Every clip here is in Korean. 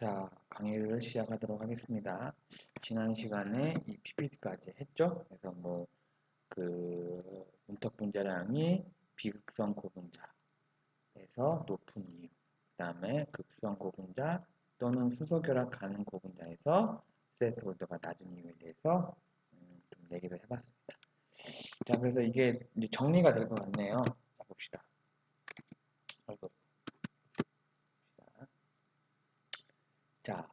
자, 강의를 시작하도록 하겠습니다. 지난 시간에 이 PPT까지 했죠? 그래서 뭐, 그, 문턱 분자량이 비극성 고분자에서 높은 이유, 그 다음에 극성 고분자 또는 수소 결합 가능 고분자에서 스트레스홀더가 낮은 이유에 대해서 음, 좀 얘기를 해봤습니다. 자, 그래서 이게 정리가 될 것 같네요. 자, 봅시다. 아이고. 자,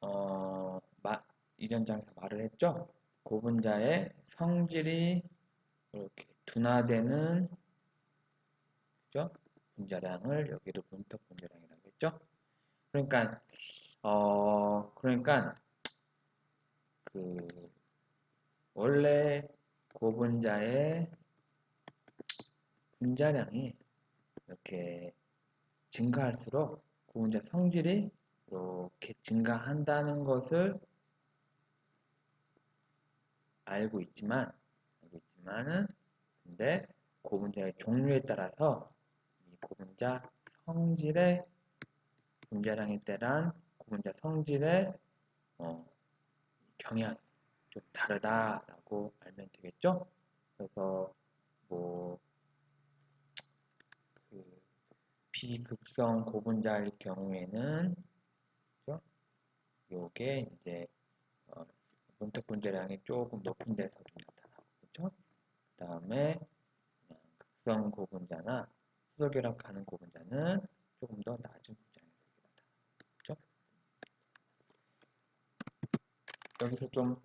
어, 마, 이전 장에서 말을 했죠? 고분자의 성질이 이렇게 둔화되는 그죠? 분자량을 여기도 분턱 분자량이라고 했죠? 그러니까 어 그러니까 그 원래 고분자의 분자량이 이렇게 증가할수록 고분자 성질이 이렇게 증가한다는 것을 알고 있지만 알고 있지만은 근데 고분자의 종류에 따라서 이 고분자 성질의 분자량에 따른 고분자 성질의 어, 경향이 좀 다르다라고 알면 되겠죠? 그래서 뭐 그 비극성 고분자일 경우에는? 요게 이제 어, 문턱 분자량이 조금 높은 데서 좀 나타나고 그죠? 그 다음에 극성 고분자나 수소 결합 가능 고분자는 조금 더 낮은 분자량이 나타나고 그죠? 여기서 좀,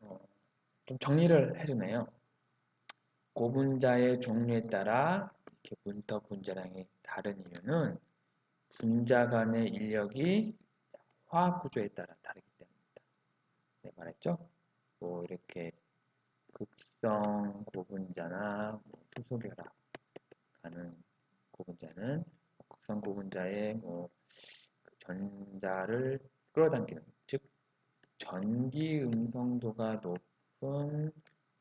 어, 좀 정리를 해주네요. 고분자의 종류에 따라 이렇게 문턱 분자량이 다른 이유는 분자 간의 인력이 화학 구조에 따라 다르기 때문입니다. 네, 말했죠? 뭐 이렇게 극성 고분자나 뭐 수소결합 가는 고분자는 극성 고분자의 뭐 전자를 끌어당기는 즉 전기 음성도가 높은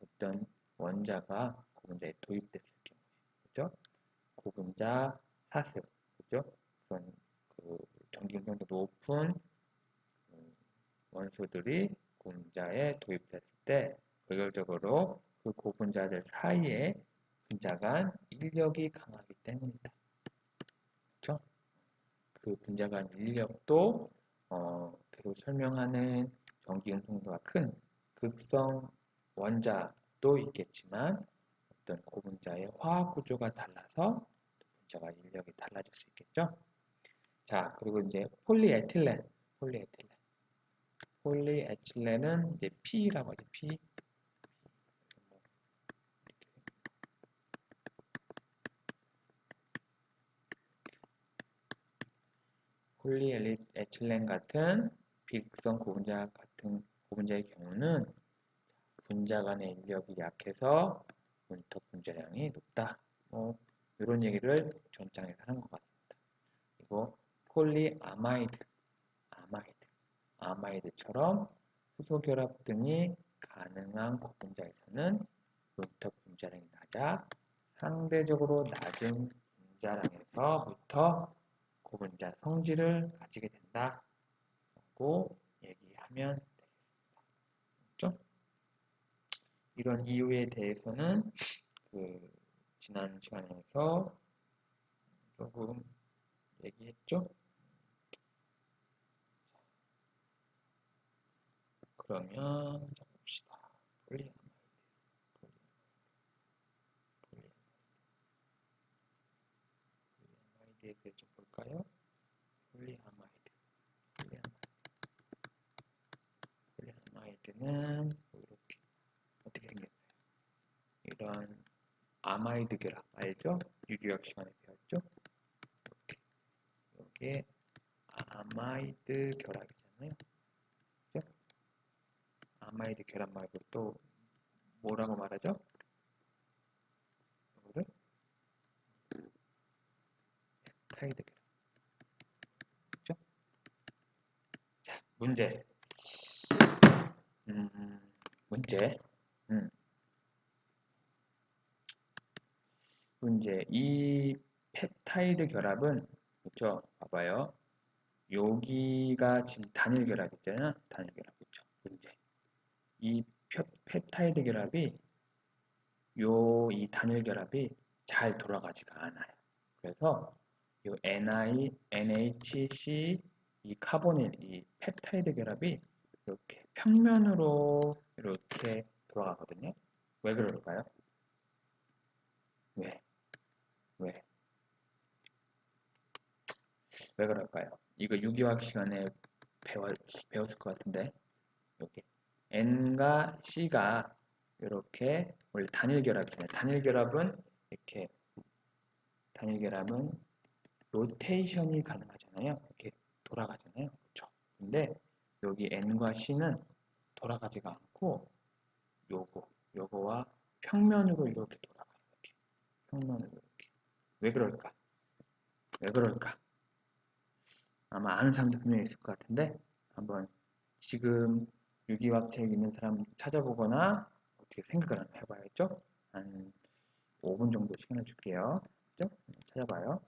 어떤 원자가 고분자에 도입됐을 경우에 그죠? 고분자 사슬 그죠? 그런 그 전기 음성도 높은 원소들이 고분자에 도입됐을 때 결과적으로 그 고분자들 사이에 분자 간 인력이 강하기 때문이다. 그렇죠? 그 분자 간 인력도 어, 계속 설명하는 전기 음성도가 큰 극성 원자도 있겠지만 어떤 고분자의 화학 구조가 달라서 분자가 인력이 달라질 수 있겠죠. 자, 그리고 이제 폴리에틸렌, 폴리에틸렌. 폴리에틸렌은 이제 P라고 하죠. P. 폴리에틸렌 같은 비극성 고분자 같은 고분자의 경우는 분자 간의 인력이 약해서 문턱 분자량이 높다. 뭐 이런 얘기를 전장에서 한것 같습니다. 그리고 폴리아마이드, 아마이드, 아마이드처럼 수소결합 등이 가능한 고분자에서는 문턱 분자량이 낮아 상대적으로 낮은 분자량에서부터 고분자 성질을 가지게 된다고 얘기하면 되겠습니다. 그렇죠? 이런 이유에 대해서는 그 지난 시간에서 조금 얘기했죠? 그러면 자 봅시다. 폴리아마이드. 폴리아마이드에 대해 좀 볼까요? 폴리아마이드. 폴리아마이드는 뭐 이렇게 어떻게 생겼어요? 이런 아마이드 결합 알죠? 유기학 시간에 배웠죠? 이렇게 이게 아마이드 결합이잖아요. 아마이드 결합 말고 또 뭐라고 말하죠? 이거를 펩타이드 결합. 그죠? 자, 문제. 음, 문제. 음. 문제. 이 펩타이드 결합은 그렇죠? 봐봐요. 여기가 지금 단일 결합 있잖아요. 단일 결합 있죠. 문제. 이 펩타이드 결합이 요 이 단일 결합이 잘 돌아가지가 않아요. 그래서 요 NI, NHC 이 카보닐 이 펩타이드 결합이 이렇게 평면으로 이렇게 돌아가거든요. 왜 그럴까요? 왜? 왜? 왜 그럴까요? 이거 유기화학 시간에 배워, 배웠을 것 같은데 이렇게 N과 C가 이렇게 원래 단일 결합이잖아요. 단일 결합은 이렇게 단일 결합은 로테이션이 가능하잖아요. 이렇게 돌아가잖아요. 그렇죠? 근데 여기 N과 C는 돌아가지가 않고 요거 요거와 평면으로 이렇게 돌아가요. 이렇게 평면으로 이렇게 왜 그럴까? 왜 그럴까? 아마 아는 사람도 분명히 있을 것 같은데 한번 지금 유기화책 있는 사람 찾아보거나 어떻게 생각을 해봐야죠. 한 5분 정도 시간을 줄게요. 그죠? 찾아봐요.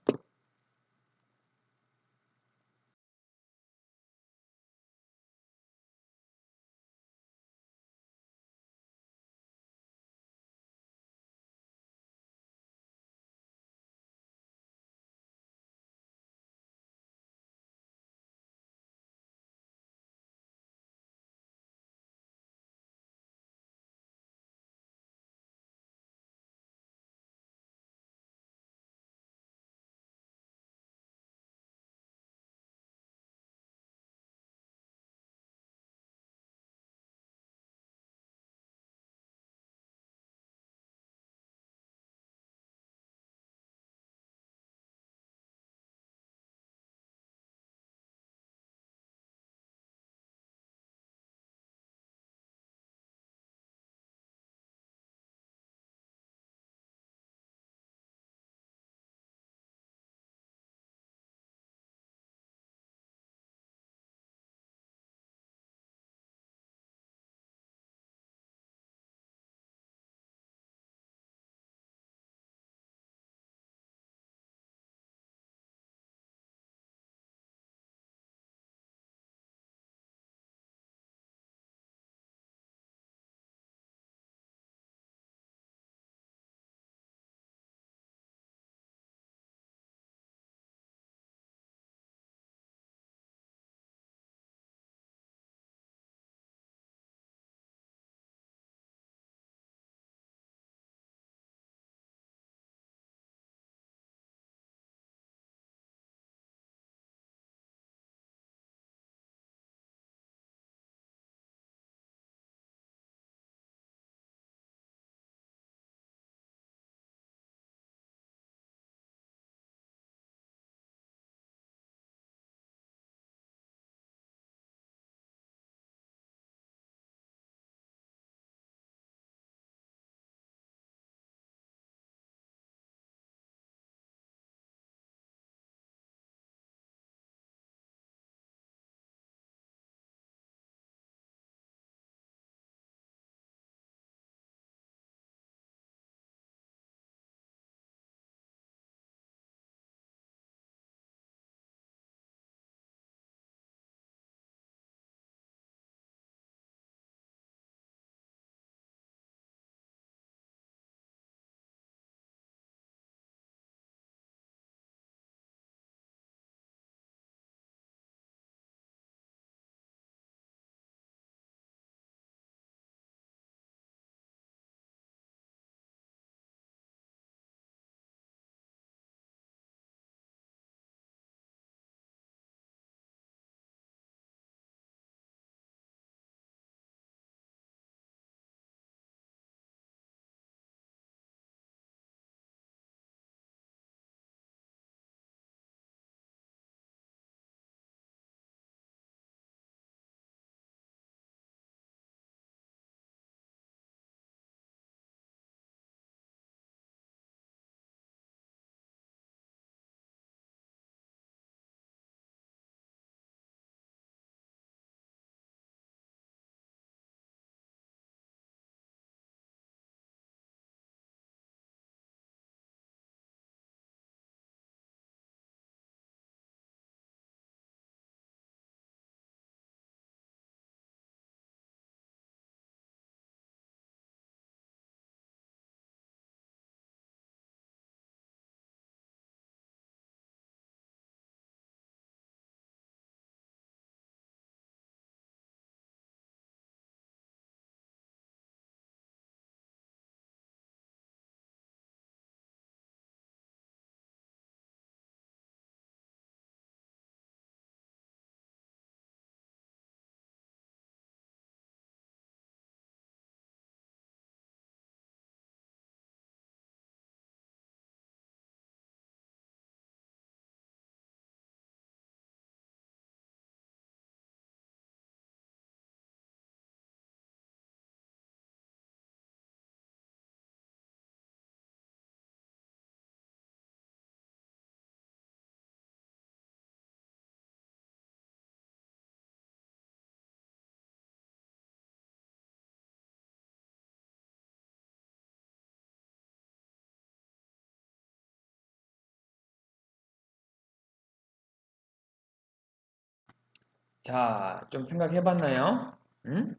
자, 좀 생각해 봤나요? 응?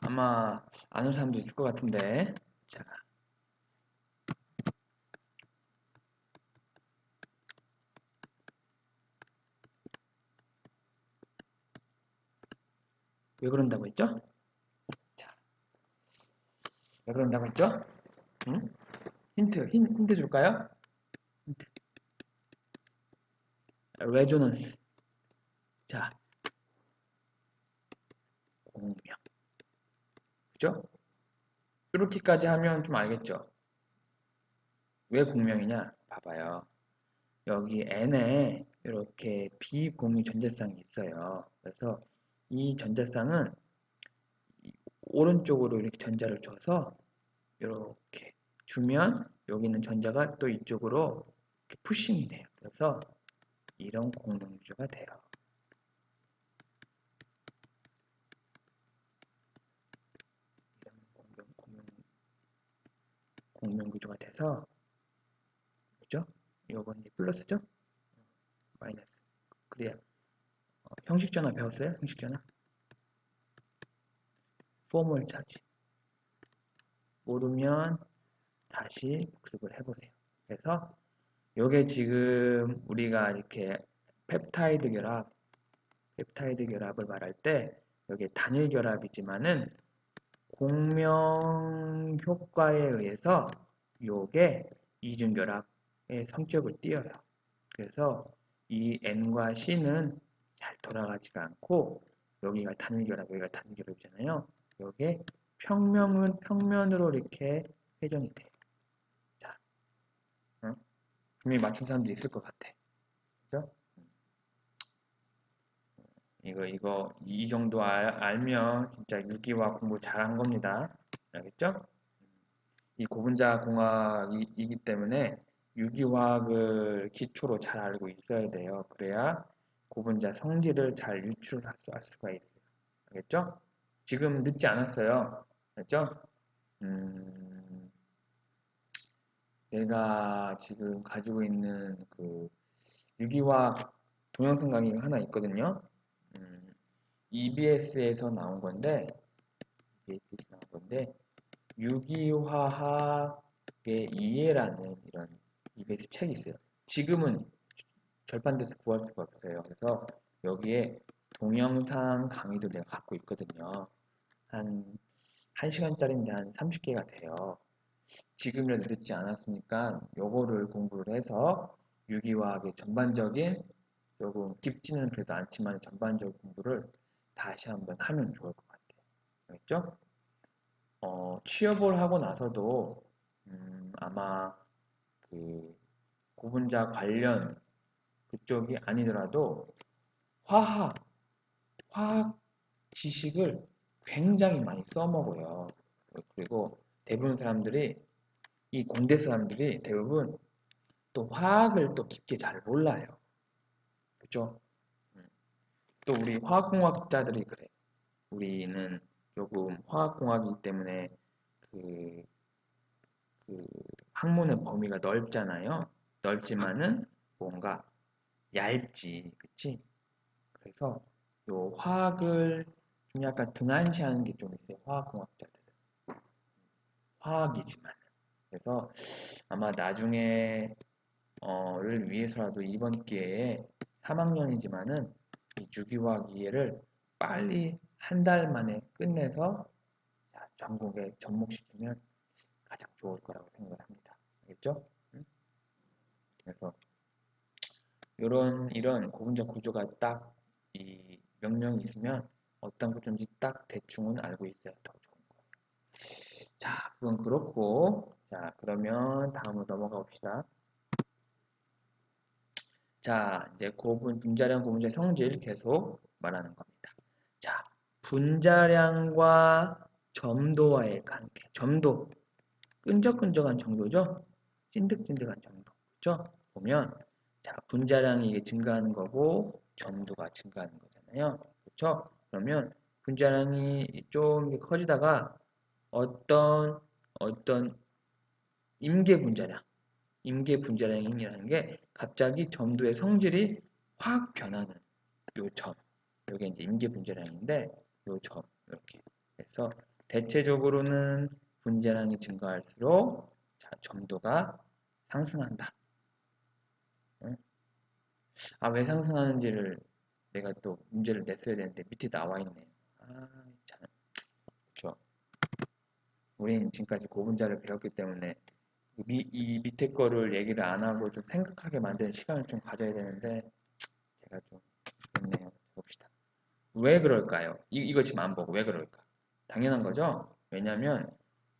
아마 아는 사람도 있을 것 같은데. 자. 왜 그런다고 했죠? 자. 왜 그런다고 했죠? 응? 힌트, 힌, 힌트 줄까요? 힌트. 레조넌스. 자. 공명. 그죠? 이렇게까지 하면 좀 알겠죠? 왜 공명이냐? 봐봐요. 여기 N에 이렇게 비공유 전자쌍이 있어요. 그래서 이 전자쌍은 오른쪽으로 이렇게 전자를 줘서 이렇게 주면 여기 있는 전자가 또 이쪽으로 푸싱이 돼요. 그래서 이런 공명주가 돼요. 이런 공명, 공명, 공명 구조가 돼서 그죠? 이건 플러스죠? 마이너스. 그래야 어, 형식전화 배웠어요? 형식전화? 포멀 차지. 모르면 다시 복습을 해보세요. 그래서 요게 지금 우리가 이렇게 펩타이드 결합, 펩타이드 결합을 말할 때 여기 단일 결합이지만은 공명 효과에 의해서 요게 이중 결합의 성격을 띄어요. 그래서 이 N과 C는 잘 돌아가지가 않고 여기가 단일 결합, 여기가 단일 결합이잖아요. 여기에 평면은 평면으로 이렇게 회전이 돼요. 자, 어? 분명히 맞춘 사람도 있을 것 같아. 그죠? 이거 이거 이 정도 알, 알면 진짜 유기화 공부 잘한 겁니다. 알겠죠? 이 고분자 공학이기 때문에 유기화학을 기초로 잘 알고 있어야 돼요. 그래야 고분자 성질을 잘 유출할 수가 있어요. 알겠죠? 지금 늦지 않았어요. 알겠죠? 음, 내가 지금 가지고 있는 그 유기화학 동영상 강의가 하나 있거든요. 음, EBS에서 나온 건데, EBS에서 나온 건데, 유기화학의 이해라는 이런 EBS 책이 있어요. 지금은 절판돼서 구할 수가 없어요. 그래서 여기에 동영상 강의도 내가 갖고 있거든요. 한 1시간짜리인데 한 30개가 돼요. 지금이라도 늦지 않았으니까 요거를 공부를 해서 유기화학의 전반적인 조금 깊지는 그래도 않지만 전반적 공부를 다시 한번 하면 좋을 것 같아요. 알겠죠? 어, 취업을 하고 나서도 음, 아마 그 고분자 관련 그쪽이 아니더라도 화학, 화학 지식을 굉장히 많이 써먹어요. 그리고 대부분 사람들이 이 공대 사람들이 대부분 또 화학을 또 깊게 잘 몰라요. 그죠? 음. 또 우리 화학공학자들이 그래. 우리는 조금 화학공학이기 때문에 그, 그 학문의 범위가 넓잖아요. 넓지만은 뭔가 얇지, 그치? 그래서 요 화학을 좀 약간 등한시하는 게 좀 있어요. 화학공학자들은. 화학이지만. 그래서 아마 나중에 어를 위해서라도 이번 기회에 3학년이지만은 이 주기화학 이해를 빨리 한 달 만에 끝내서 전국에 접목시키면 가장 좋을 거라고 생각을 합니다. 알겠죠? 그래서 이런 이런 고분자 구조가 딱 이 명령이 있으면 어떤 구조인지 딱 대충은 알고 있어야 더 좋은 거예요. 자, 그건 그렇고 자 그러면 다음으로 넘어가 봅시다. 자, 이제 고분 분자량 고분자 성질 계속 말하는 겁니다. 자, 분자량과 점도와의 관계. 점도. 끈적끈적한 정도죠? 찐득찐득한 정도. 그죠? 보면 자, 분자량이 증가하는 거고 점도가 증가하는 거잖아요. 그렇죠? 그러면 분자량이 좀 커지다가 어떤 어떤 임계 분자량, 임계 분자량이라는 게 갑자기 점도의 성질이 확 변하는 요 점. 여기 이제 임계 분자량인데 요 점 이렇게 그래서 대체적으로는 분자량이 증가할수록 자, 점도가 상승한다. 아, 왜 상승하는지를 내가 또 문제를 냈어야 되는데 밑에 나와 있네. 아, 참. 그렇죠. 우리는 지금까지 고분자를 배웠기 때문에 미, 이 밑에 거를 얘기를 안 하고 좀 생각하게 만드는 시간을 좀 가져야 되는데 제가 좀 있네요. 봅시다. 왜 그럴까요? 이, 이거 지금 안 보고 왜 그럴까? 당연한 거죠? 왜냐면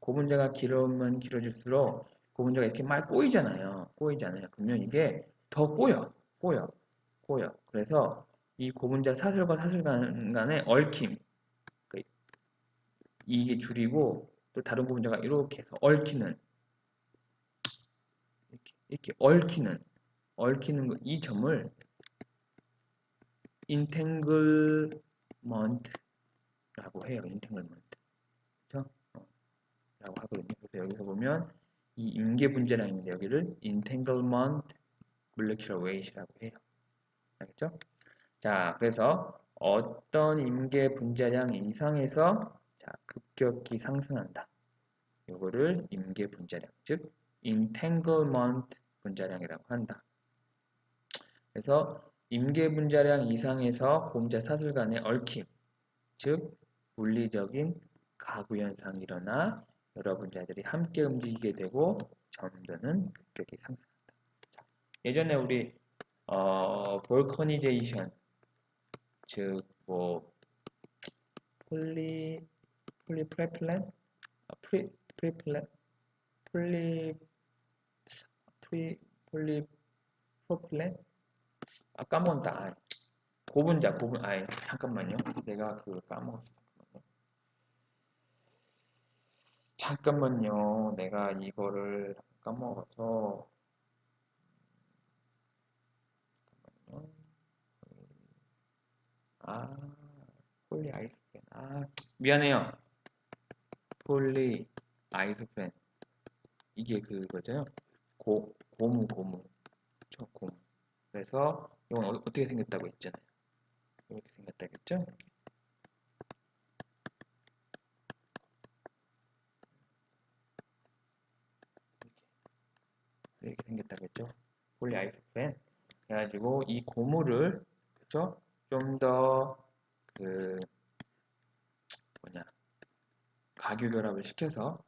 고분자가 길으면 길어질수록 고분자가 이렇게 막 꼬이잖아요. 꼬이잖아요. 그러면 이게 더 꼬여. 꼬여. 꼬여. 그래서 이 고분자 사슬과 사슬 간의 얽힘 그 이게 줄이고 또 다른 고분자가 이렇게 해서 얽히는 이렇게, 얽히는 얽히는 거, 이 점을 entanglement라고 해요. entanglement. 그렇죠? 어, 라고 하거든요. 그래서 여기서 보면 이 임계 분자량 있는데 여기를 entanglement molecular weight이라고 해요. 알겠죠? 자, 그래서 어떤 임계 분자량 이상에서 자, 급격히 상승한다. 요거를 임계 분자량, 즉 entanglement 분자량이라고 한다. 그래서 임계 분자량 이상에서 곰자 사슬 간의 얽힘, 즉 물리적인 가구 현상이 일어나 여러 분자들이 함께 움직이게 되고 점도는 급격히 상승한다. 자, 예전에 우리 어, 볼커니제이션 즉뭐 폴리 폴리프레플렌 아, 프리 프리플렌 폴리 프리 폴리 프로필렌 아 까먹었다 아, 고분자 고분 아 잠깐만요. 내가 그거 까먹었어 잠깐만요. 내가 이거를 까먹어서 잠깐만요. 아 폴리 아이스프렌 아 미안해요. 폴리 아이스프렌 이게 그거죠 고, 고무 고무. 저 고무. 그래서 이건 어, 떻게 생겼다고 했잖아요. 이렇게 생겼다 겠죠? 이렇게, 이렇게 생겼다겠죠? 폴리 아이스프렌 그래가지고 이 고무를 그쵸? 좀더그 뭐냐? 가교 결합을 시켜서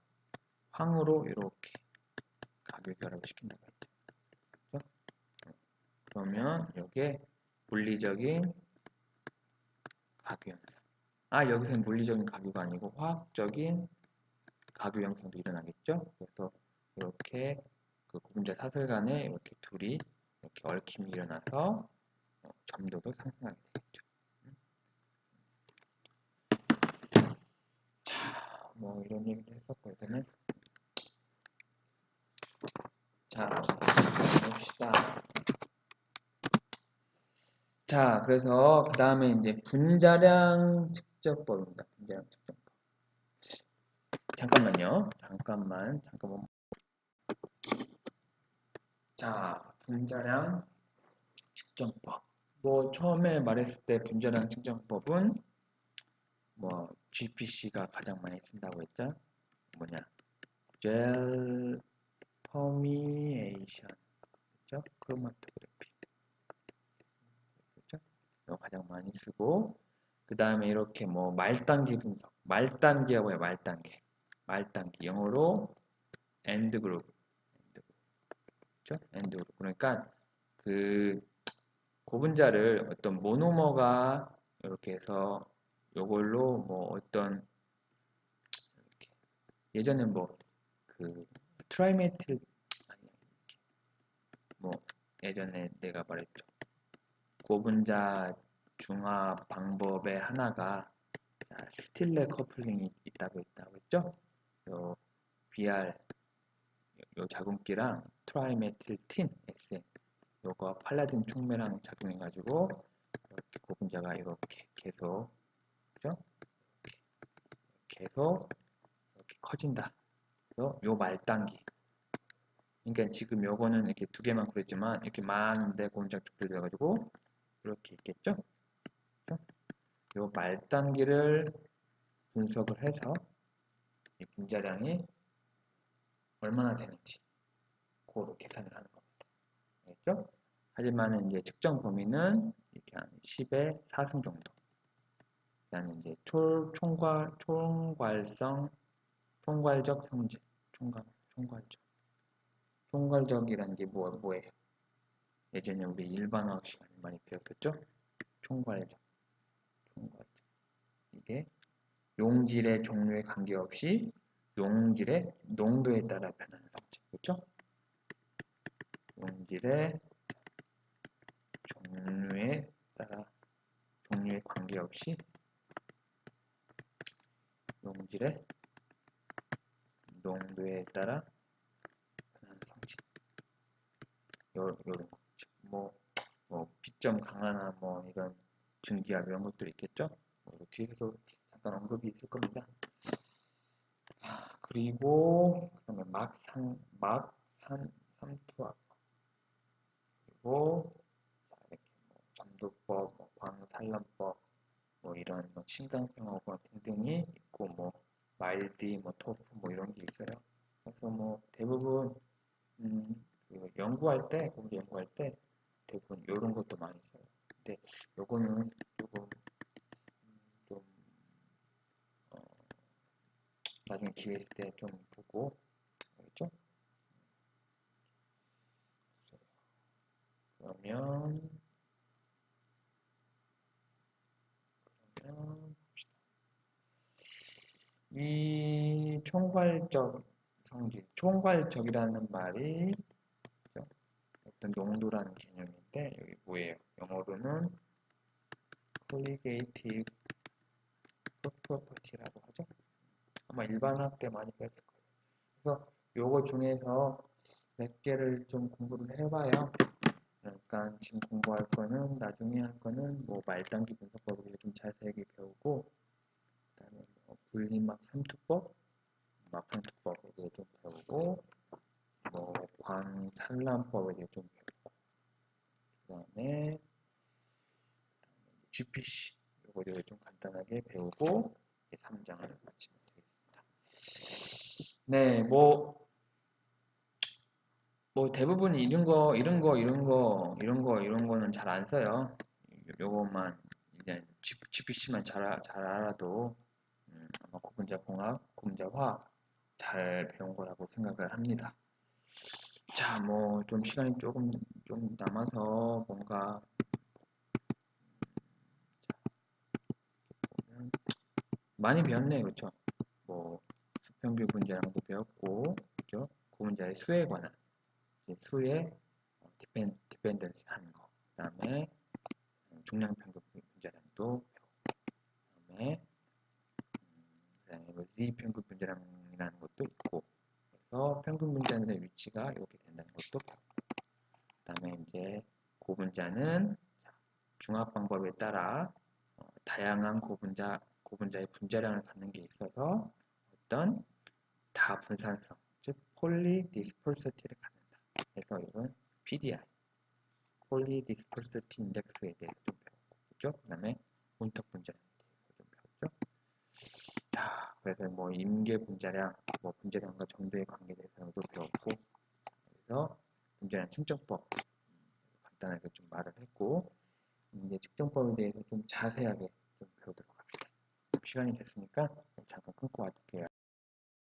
황으로 이렇게 결합을 시킨다고 했죠. 그렇죠? 그러면 여기에 물리적인 가교 현상. 아 여기서는 물리적인 가교가 아니고 화학적인 가교 형성도 일어나겠죠. 그래서 이렇게 그 고분자 사슬 간에 이렇게 둘이 이렇게 얽힘이 일어나서 어, 점도도 상승하게 되겠죠. 자, 뭐 이런 얘기를 했었고 일단은 자, 봅시다. 자, 그래서 그 다음에 이제 분자량 측정법입니다. 분자량 측정법. 잠깐만요. 잠깐만, 잠깐만. 자, 분자량 측정법. 뭐 처음에 말했을 때 분자량 측정법은 뭐 GPC가 가장 많이 쓴다고 했죠. 뭐냐, 젤 퍼미에이션, 그죠? 크로마토그래피, 그죠? 이거 가장 많이 쓰고 그 다음에 이렇게 뭐 말단계 분석, 말단계라고 해요, 말단계, 말단계 영어로 엔드 그룹, 엔드 그룹, 그죠? 엔드 그룹. 그러니까 그 고분자를 어떤 모노머가 이렇게 해서 요걸로 뭐 어떤 이렇게 예전에 뭐그 트라이메틸 아니 뭐 예전에 내가 말했죠. 고분자 중화 방법의 하나가 스틸레 커플링이 있다고 했다고 했죠? 요 BR 요 자궁기랑 트라이메틸틴 SM 요거 팔라딘 촉매랑 작용해 가지고 고분자가 이렇게 계속 그죠? 계속 이렇게 커진다 그래서 요 말단기 그러니까 지금 요거는 이렇게 두 개만 그랬지만 이렇게 많은데 고분자 축들이 돼가지고 이렇게 있겠죠? 요 말단기를 분석을 해서 이 분자량이 얼마나 되는지 그거로 계산을 하는 겁니다. 알겠죠? 하지만 이제 측정 범위는 이렇게 한 10의 4승 정도. 그다음에 이제 초, 총괄 총괄성 총괄적 성질 총괄 총괄적 총괄적이라는 게 뭐, 뭐예요? 예전에 우리 일반화학 시간에 많이 배웠었죠? 총괄적 총괄적 이게 용질의 종류에 관계없이 용질의 농도에 따라 변하는 성질 그렇죠? 용질의 종류에 따라 종류에 관계없이 용질의 농도에 따라 성질 요, 요런 거. 뭐, 뭐 비점 강화나 뭐 이런 증기압 이런 것들이 있겠죠? 뭐 뒤에서 잠깐 언급이 있을 겁니다. 아, 그리고 그 다음에 막산 막산 삼투압 그리고 자, 이렇게 뭐 점도법, 뭐 광산란법 뭐 이런 뭐 신강평화법 등등이 있고 뭐 말디, 뭐 토프 뭐 이런 게 있어요. 그래서 뭐 대부분 음, 그 연구할 때, 공부 연구할 때 대부분 이런 것도 많이 써요. 근데 요거는 조금 음, 좀 어, 나중에 기회 있을 때 좀 보고 알겠죠? 그러면 봅시다. 이 총괄적 성질, 총괄적이라는 말이? 어떤 농도라는 개념인데 여기 뭐예요? 영어로는 colligative property라고 하죠. 아마 일반학 때 많이 배웠을 거예요. 그래서 요거 중에서 몇 개를 좀 공부를 해봐요. 그러니까 지금 공부할 거는 나중에 할 거는 뭐 말단기 분석법을 좀 자세하게 배우고 그다음에 뭐 분리막 삼투법, 막상투법에 대해 좀 배우고 뭐 광산란법에 대해 좀 배우고 그 다음에 GPC 요거 대해 좀 간단하게 배우고 3장을 마치면 되겠습니다. 네, 뭐 뭐 대부분 이런 거, 이런 거, 이런 거, 이런 거, 이런 거는 잘 안 써요. 요것만 이제 GPC만 잘, 아- 잘 알아도 음, 아마 고분자 공학, 고분자 화학 잘 배운 거라고 생각을 합니다. 자, 뭐 좀 시간이 조금 좀 남아서 뭔가 음, 많이 배웠네, 그렇죠? 뭐 수평규 분자량도 배웠고, 그죠? 고분자의 수에 관한 수의 디펜, 디펜던시 하는 거. 그 다음에 중량 평균 분자량도 배우고, 그 다음에 뭐 Z 평균 분자량이라는 것도 있고, 그래서 평균 분자의 위치가 이렇게 된다는 것도 그 다음에 이제 고분자는 자, 중합 방법에 따라 어, 다양한 고분자 고분자의 분자량을 갖는 게 있어서 어떤 다분산성, 즉 폴리 디스퍼시티를 갖는다. 그래서 이건 PDI, 폴리 디스퍼시티 인덱스에 대해서 좀 배웠고, 그죠? 그다음에 문턱 분자량에 대해서 좀 배웠죠. 자, 그래서 뭐 임계 분자량, 뭐 분자량과 정도의 관계에 대해서도 배웠고, 그래서 분자량 측정법 음, 간단하게 좀 말을 했고, 이제 측정법에 대해서 좀 자세하게 좀 배우도록 합시다. 시간이 됐으니까 잠깐 끊고 갈게요.